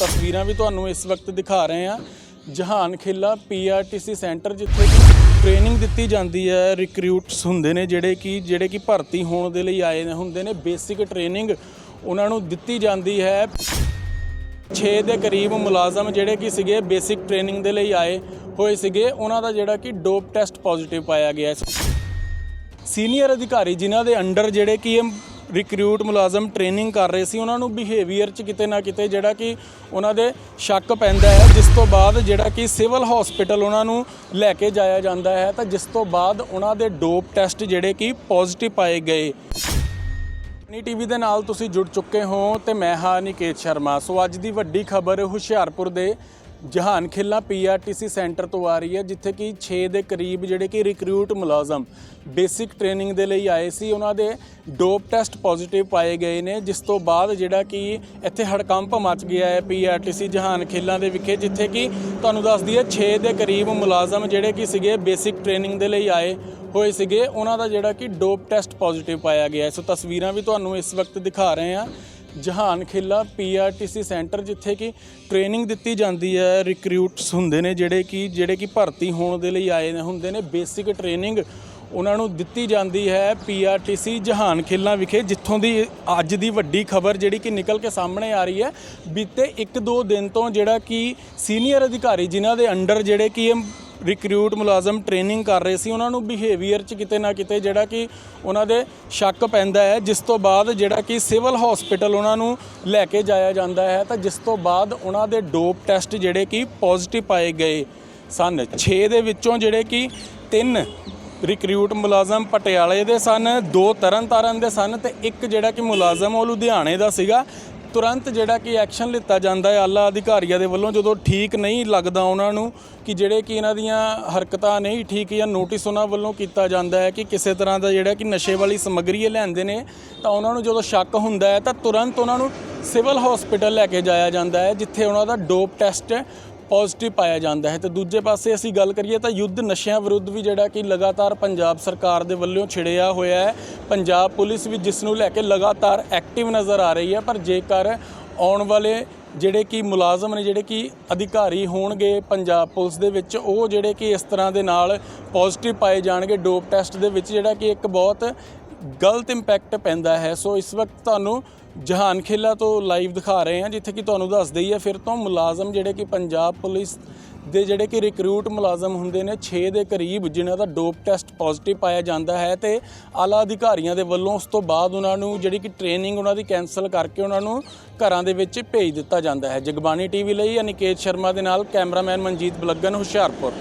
ਤਸਵੀਰਾਂ ਵੀ ਤੁਹਾਨੂੰ ਇਸ ਵਕਤ ਦਿਖਾ ਰਹੇ ਹਾਂ। ਜਹਾਨ ਖੇਲਾ ਪੀਆਰਟੀਸੀ ਸੈਂਟਰ, ਜਿੱਥੇ ਕਿ ਟ੍ਰੇਨਿੰਗ ਦਿੱਤੀ ਜਾਂਦੀ ਹੈ। ਰਿਕਰੂਟਸ ਹੁੰਦੇ ਨੇ ਜਿਹੜੇ ਕਿ ਜਿਹੜੇ ਕਿ ਭਰਤੀ ਹੋਣ ਦੇ ਲਈ ਆਏ ਹੁੰਦੇ ਨੇ। ਬੇਸਿਕ ਟ੍ਰੇਨਿੰਗ ਉਹਨਾਂ ਨੂੰ ਦਿੱਤੀ ਜਾਂਦੀ ਹੈ। 6 ਦੇ ਕਰੀਬ ਮੁਲਾਜ਼ਮ ਜਿਹੜੇ ਕਿ ਸੀਗੇ ਬੇਸਿਕ ਟ੍ਰੇਨਿੰਗ ਦੇ ਲਈ ਆਏ ਹੋਏ ਸੀਗੇ। ਉਹਨਾਂ ਦਾ ਜਿਹੜਾ ਕਿ ਡੋਪ ਟੈਸਟ ਪੋਜ਼ਿਟਿਵ ਪਾਇਆ ਗਿਆ ਸੀਨੀਅਰ ਅਧਿਕਾਰੀ ਜਿਨ੍ਹਾਂ ਦੇ ਅੰਡਰ ਜਿਹੜੇ ਕਿ ਇਹ ਰਿਕਰੂਟ ਮੁਲਾਜ਼ਮ ਟ੍ਰੇਨਿੰਗ ਕਰ ਰਹੇ ਸੀ, ਉਹਨਾਂ ਨੂੰ ਬਿਹੇਵੀਅਰ 'ਚ ਕਿਤੇ ਨਾ ਕਿਤੇ ਜਿਹੜਾ ਕਿ ਉਹਨਾਂ ਦੇ ਸ਼ੱਕ ਪੈਂਦਾ ਹੈ। ਜਿਸ ਤੋਂ ਬਾਅਦ ਜਿਹੜਾ ਕਿ ਸਿਵਲ ਹਸਪੀਟਲ ਉਹਨਾਂ ਨੂੰ ਲੈ ਕੇ ਜਾਇਆ ਜਾਂਦਾ ਹੈ, ਤਾਂ ਜਿਸ ਤੋਂ ਬਾਅਦ ਉਹਨਾਂ ਦੇ ਡੋਪ ਟੈਸਟ ਜਿਹੜੇ ਕਿ ਪੋਜ਼ਿਟਿਵ ਪਾਏ ਗਏ। ਨੀ ਟੀਵੀ ਦੇ ਨਾਲ ਤੁਸੀਂ ਜੁੜ ਚੁੱਕੇ ਹੋ ਤੇ ਮੈਂ ਹਾਂ ਨਿਕੇਤ ਸ਼ਰਮਾ। ਸੋ ਅੱਜ ਦੀ ਵੱਡੀ ਖਬਰ ਹੁਸ਼ਿਆਰਪੁਰ ਦੇ ਜਹਾਨ ਖੇਲਾ ਪੀਆਰਟੀਸੀ ਸੈਂਟਰ ਤੋਂ ਆ ਰਹੀ ਹੈ, ਜਿੱਥੇ ਕਿ 6 ਦੇ ਕਰੀਬ ਜਿਹੜੇ ਕਿ ਰਿਕਰੂਟ ਮੁਲਾਜ਼ਮ ਬੇਸਿਕ ਟ੍ਰੇਨਿੰਗ ਦੇ ਲਈ ਆਏ ਸੀ। ਉਹਨਾਂ ਦੇ ਡੋਪ ਟੈਸਟ ਪੋਜ਼ਿਟਿਵ ਪਾਏ ਗਏ ਨੇ, ਜਿਸ ਤੋਂ ਬਾਅਦ ਜਿਹੜਾ ਕਿ ਇੱਥੇ ਹੜਕੰਪ ਮਚ ਗਿਆ ਹੈ ਪੀਆਰਟੀਸੀ ਜਹਾਨ ਖੇਲਾਂ ਦੇ ਵਿਖੇ, ਜਿੱਥੇ ਕਿ ਤੁਹਾਨੂੰ ਦੱਸਦੀ ਹੈ 6 ਦੇ ਕਰੀਬ ਮੁਲਾਜ਼ਮ ਜਿਹੜੇ ਕਿ ਸੀਗੇ ਬੇਸਿਕ ਟ੍ਰੇਨਿੰਗ ਦੇ ਲਈ ਆਏ ਹੋਏ ਸੀਗੇ। ਉਹਨਾਂ ਦਾ ਜਿਹੜਾ ਕਿ ਡੋਪ ਟੈਸਟ ਪੋਜ਼ਿਟਿਵ ਪਾਇਆ ਗਿਆ ਹੈ। ਸੋ ਤਸਵੀਰਾਂ ਵੀ ਤੁਹਾਨੂੰ ਇਸ ਵਕਤ ਦਿਖਾ ਰਹੇ ਹਾਂ। ਜਹਾਨ ਖੇਲਾ ਪੀਆਰਟੀਸੀ ਸੈਂਟਰ, ਜਿੱਥੇ ਕਿ ਟ੍ਰੇਨਿੰਗ ਦਿੱਤੀ ਜਾਂਦੀ ਹੈ। ਰਿਕਰੂਟਸ ਹੁੰਦੇ ਨੇ ਜਿਹੜੇ ਕਿ ਜਿਹੜੇ ਕਿ ਭਰਤੀ ਹੋਣ ਦੇ ਲਈ ਆਏ ਹੁੰਦੇ ਨੇ। ਬੇਸਿਕ ਟ੍ਰੇਨਿੰਗ ਉਹਨਾਂ ਨੂੰ ਦਿੱਤੀ ਜਾਂਦੀ ਹੈ ਪੀਆਰਟੀਸੀ ਜਹਾਨ ਖੇਲਾਂ ਵਿਖੇ, ਜਿੱਥੋਂ ਦੀ ਅੱਜ ਦੀ ਵੱਡੀ ਖਬਰ ਜਿਹੜੀ ਕਿ ਨਿਕਲ ਕੇ ਸਾਹਮਣੇ ਆ ਰਹੀ ਹੈ। ਬੀਤੇ 1-2 ਦਿਨ ਤੋਂ ਜਿਹੜਾ ਕਿ ਸੀਨੀਅਰ ਅਧਿਕਾਰੀ ਜਿਨ੍ਹਾਂ ਦੇ ਅੰਡਰ ਜਿਹੜੇ ਕਿ ਇਹ ਰਿਕਰੂਟ ਮੁਲਾਜ਼ਮ ਟ੍ਰੇਨਿੰਗ ਕਰ ਰਹੇ ਸੀ, ਉਹਨਾਂ ਨੂੰ ਬਿਹੇਵੀਅਰ 'ਚ ਕਿਤੇ ਨਾ ਕਿਤੇ ਜਿਹੜਾ ਕਿ ਉਹਨਾਂ ਦੇ ਸ਼ੱਕ ਪੈਂਦਾ ਹੈ, ਜਿਸ ਤੋਂ ਬਾਅਦ ਜਿਹੜਾ ਕਿ ਸਿਵਲ ਹਸਪੀਟਲ ਉਹਨਾਂ ਨੂੰ ਲੈ ਕੇ ਜਾਇਆ ਜਾਂਦਾ ਹੈ, ਤਾਂ ਜਿਸ ਤੋਂ ਬਾਅਦ ਉਹਨਾਂ ਦੇ ਡੋਪ ਟੈਸਟ ਜਿਹੜੇ ਕਿ ਪੋਜ਼ਿਟਿਵ ਪਾਏ ਗਏ ਸਨ। 6 ਦੇ ਵਿੱਚੋਂ ਜਿਹੜੇ ਕਿ ਤਿੰਨ ਰਿਕਰੂਟ ਮੁਲਾਜ਼ਮ ਪਟਿਆਲੇ ਦੇ ਸਨ, ਦੋ ਤਰਨਤਾਰਨ ਦੇ ਸਨ, ਤੇ ਇੱਕ ਜਿਹੜਾ ਕਿ ਮੁਲਾਜ਼ਮ ਉਹ ਲੁਧਿਆਣੇ ਦਾ ਸੀਗਾ ਤੁਰੰਤ ਜਿਹੜਾ ਕਿ ਐਕਸ਼ਨ ਲਿੱਤਾ ਜਾਂਦਾ ਹੈ ਆਲਾ ਅਧਿਕਾਰੀਆਂ ਦੇ ਵੱਲੋਂ, ਜਦੋਂ ਠੀਕ ਨਹੀਂ ਲੱਗਦਾ ਉਹਨਾਂ ਨੂੰ ਕਿ ਜਿਹੜੇ ਕਿ ਇਹਨਾਂ ਦੀਆਂ ਹਰਕਤਾਂ ਨਹੀਂ ਠੀਕ ਜਾਂ ਨੋਟਿਸ ਉਹਨਾਂ ਵੱਲੋਂ ਕੀਤਾ ਜਾਂਦਾ ਹੈ ਕਿ ਕਿਸੇ ਤਰ੍ਹਾਂ ਦਾ ਜਿਹੜਾ ਕਿ ਨਸ਼ੇ ਵਾਲੀ ਸਮੱਗਰੀ ਇਹ ਲੈਂਦੇ ਨੇ, ਤਾਂ ਉਹਨਾਂ ਨੂੰ ਜਦੋਂ ਸ਼ੱਕ ਹੁੰਦਾ ਹੈ ਤਾਂ ਤੁਰੰਤ ਉਹਨਾਂ ਨੂੰ ਸਿਵਲ ਹਸਪੀਟਲ ਲੈ ਕੇ ਜਾਇਆ ਜਾਂਦਾ ਹੈ, ਜਿੱਥੇ ਉਹਨਾਂ ਦਾ ਡੋਪ ਟੈਸਟ ਪੋਜ਼ਿਟਿਵ ਪਾਇਆ ਜਾਂਦਾ ਹੈ। ਤੇ ਦੂਜੇ ਪਾਸੇ ਅਸੀਂ ਗੱਲ ਕਰੀਏ ਤਾਂ ਯੁੱਧ ਨਸ਼ਿਆਂ ਵਿਰੁੱਧ ਵੀ ਜਿਹੜਾ ਕਿ ਲਗਾਤਾਰ ਪੰਜਾਬ ਸਰਕਾਰ ਦੇ ਵੱਲੋਂ ਛਿੜਿਆ ਹੋਇਆ ਹੈ। ਪੰਜਾਬ ਪੁਲਿਸ ਵੀ ਜਿਸ ਨੂੰ ਲੈ ਕੇ ਲਗਾਤਾਰ ਐਕਟਿਵ ਨਜ਼ਰ ਆ ਰਹੀ ਹੈ, ਪਰ ਜੇਕਰ ਆਉਣ ਵਾਲੇ ਜਿਹੜੇ ਕਿ ਮੁਲਾਜ਼ਮ ਨੇ, ਜਿਹੜੇ ਕਿ ਅਧਿਕਾਰੀ ਹੋਣਗੇ ਪੰਜਾਬ ਪੁਲਿਸ ਦੇ ਵਿੱਚ, ਉਹ ਜਿਹੜੇ ਕਿ ਇਸ ਤਰ੍ਹਾਂ ਦੇ ਨਾਲ ਪੋਜ਼ਿਟਿਵ ਪਾਏ ਜਾਣਗੇ। ਡੋਪ ਟੈਸਟ ਦੇ ਵਿੱਚ ਜਿਹੜਾ ਕਿ ਇੱਕ ਬਹੁਤ ਗਲਤ ਇੰਪੈਕਟ ਪੈਂਦਾ ਹੈ। ਸੋ ਇਸ ਵਕਤ ਤੁਹਾਨੂੰ ਜਹਾਨ ਖੇਲਾ ਤੋਂ ਲਾਈਵ ਦਿਖਾ ਰਹੇ ਹਾਂ, ਜਿੱਥੇ ਕਿ ਤੁਹਾਨੂੰ ਦੱਸ ਦਈਏ, ਫਿਰ ਤੋਂ ਮੁਲਾਜ਼ਮ ਜਿਹੜੇ ਕਿ ਪੰਜਾਬ ਪੁਲਿਸ ਦੇ ਜਿਹੜੇ ਕਿ ਰਿਕਰੂਟ ਮੁਲਾਜ਼ਮ ਹੁੰਦੇ ਨੇ 6 ਦੇ ਕਰੀਬ ਜਿਨ੍ਹਾਂ ਦਾ ਡੋਪ ਟੈਸਟ ਪੋਜ਼ਿਟਿਵ ਪਾਇਆ ਜਾਂਦਾ ਹੈ ਤੇ ਆਲਾ ਅਧਿਕਾਰੀਆਂ ਦੇ ਵੱਲੋਂ ਉਸ ਤੋਂ ਬਾਅਦ ਉਹਨਾਂ ਨੂੰ ਜਿਹੜੀ ਕਿ ਟ੍ਰੇਨਿੰਗ ਉਹਨਾਂ ਦੀ ਕੈਨਸਲ ਕਰਕੇ ਉਹਨਾਂ ਨੂੰ ਘਰਾਂ ਦੇ ਵਿੱਚ ਭੇਜ ਦਿੱਤਾ ਜਾਂਦਾ ਹੈ। ਜਗਬਾਣੀ ਟੀਵੀ ਲਈ ਅਨਿਕੇਤ ਸ਼ਰਮਾ ਦੇ ਨਾਲ ਕੈਮਰਾਮੈਨ ਮਨਜੀਤ ਬਲੱਗਨ ਹੁਸ਼ਿਆਰਪੁਰ।